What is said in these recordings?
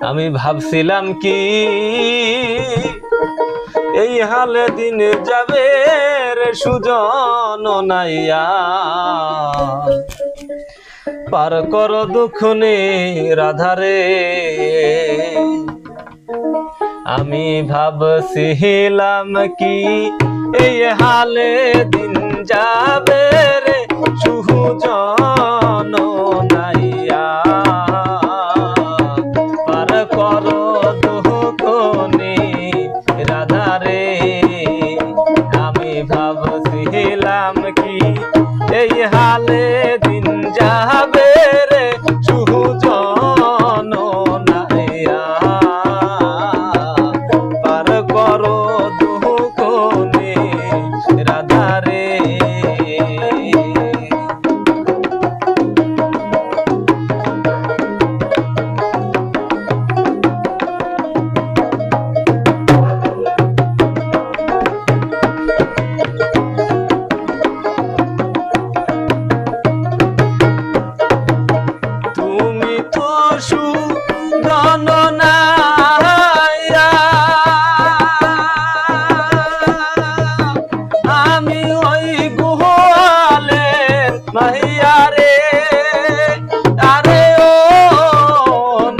আমি ভাবছিলাম কি এই হালে দিন যাবে রে সুজন নাইয়া। পার কর দুঃখ নে রাধারে। আমি ভাবছিলাম কি এই হালে দিন যাবে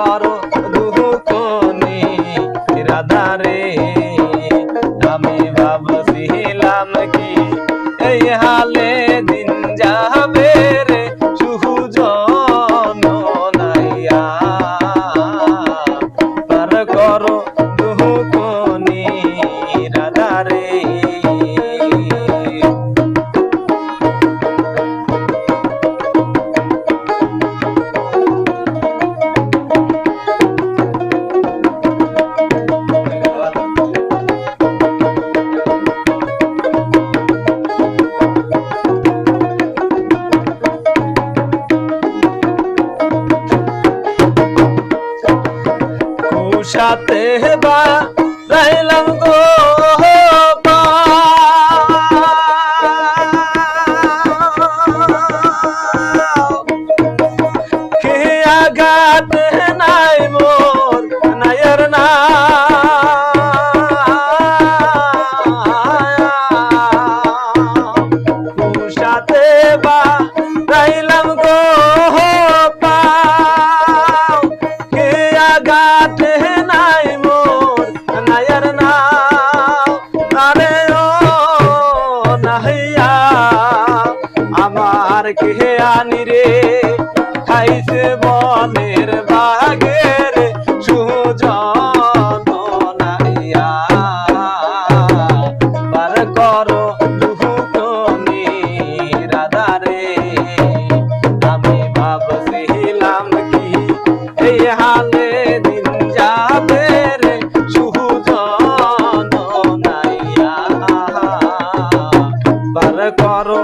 পার কুশাতে বা রাইলাম গো। আমার আনি রে। খাইছে বনের বাগের সুজন আমি ভাবছিলাম কি এই দিন যাবে রে সুজন পার করো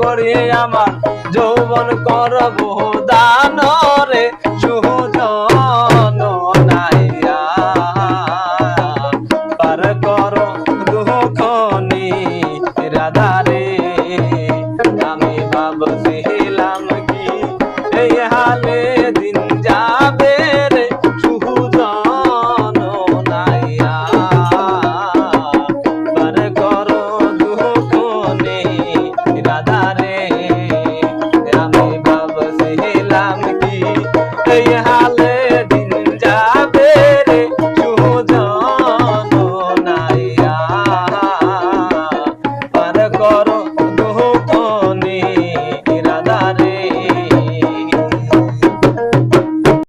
করি আমার যৌবন করব দান রে সুজন নাই